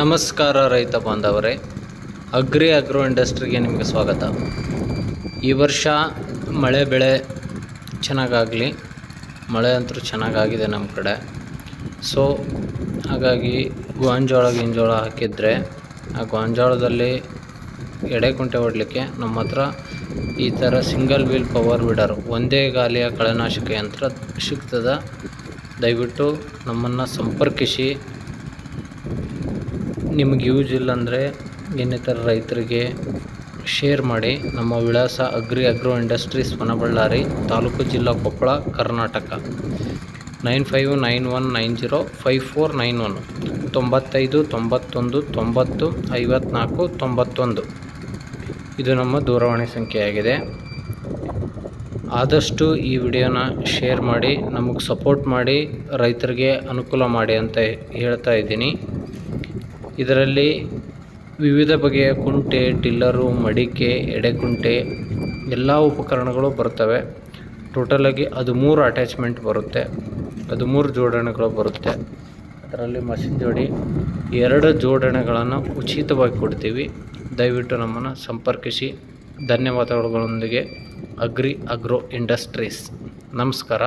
ನಮಸ್ಕಾರ ರೈತ ಬಾಂಧವರೇ. ಅಗ್ರಿ ಅಗ್ರೋ ಇಂಡಸ್ಟ್ರಿಗೆ ನಿಮಗೆ ಸ್ವಾಗತ. ಈ ವರ್ಷ ಮಳೆ ಬೆಳೆ ಚೆನ್ನಾಗಾಗಲಿ. ಮಳೆ ಅಂತೂ ಚೆನ್ನಾಗಾಗಿದೆ ನಮ್ಮ ಕಡೆ. ಸೊ ಹಾಗಾಗಿ ಗೋಂಜೋಳ ಗಿಂಜೋಳ ಹಾಕಿದರೆ ಆ ಗೋಂಜೋಳದಲ್ಲಿ ಎಡೆ ಕುಂಟೆ ಹೊಡಲಿಕ್ಕೆ ನಮ್ಮ ಹತ್ರ ಈ ಥರ ಸಿಂಗಲ್ ವೀಲ್ ಪವರ್ ವಿಡರ್ ಒಂದೇ ಗಾಲಿಯ ಕಳೆನಾಶಕ ಯಂತ್ರ ಸಿಗ್ತದೆ. ದಯವಿಟ್ಟು ನಮ್ಮನ್ನು ಸಂಪರ್ಕಿಸಿ. ನಿಮಗೆ ಯೂಸ್ ಇಲ್ಲ ಅಂದರೆ ಇನ್ನಿತರ ರೈತರಿಗೆ ಶೇರ್ ಮಾಡಿ. ನಮ್ಮ ವಿಳಾಸ ಅಗ್ರಿ ಅಗ್ರೋ ಇಂಡಸ್ಟ್ರೀಸ್ ವನಬಳ್ಳಾರಿ ತಾಲೂಕು ಜಿಲ್ಲಾ Koppal, Karnataka. Nine five nine one nine zero five four nine one. ತೊಂಬತ್ತೈದು, ತೊಂಬತ್ತೊಂದು, ತೊಂಬತ್ತು, ಐವತ್ನಾಲ್ಕು, ತೊಂಬತ್ತೊಂದು. ಇದು ನಮ್ಮ ದೂರವಾಣಿ ಸಂಖ್ಯೆಯಾಗಿದೆ. ಆದಷ್ಟು ಈ ವಿಡಿಯೋನ ಶೇರ್ ಮಾಡಿ, ನಮಗೆ ಸಪೋರ್ಟ್ ಮಾಡಿ, ರೈತರಿಗೆ ಅನುಕೂಲ ಮಾಡಿ ಅಂತ ಹೇಳ್ತಾ ಇದ್ದೀನಿ. ಇದರಲ್ಲಿ ವಿವಿಧ ಬಗೆಯ ಕುಂಟೆ, ಟಿಲ್ಲರು, ಮಡಿಕೆ, ಎಡೆಕುಂಟೆ ಎಲ್ಲ ಉಪಕರಣಗಳು ಬರ್ತವೆ ಟೋಟಲಾಗಿ ಅದು ಮೂರು ಅಟ್ಯಾಚ್ಮೆಂಟ್ ಬರುತ್ತೆ. ಅದು ಮೂರು ಜೋಡಣೆಗಳು ಬರುತ್ತೆ. ಅದರಲ್ಲಿ ಮಷಿನ್ ಜೋಡಿ ಎರಡು ಜೋಡಣೆಗಳನ್ನು ಉಚಿತವಾಗಿ ಕೊಡ್ತೀವಿ. ದಯವಿಟ್ಟು ನಮ್ಮನ್ನು ಸಂಪರ್ಕಿಸಿ. ಧನ್ಯವಾದಗಳೊಂದಿಗೆ. Agri agro industries. ನಮಸ್ಕಾರ.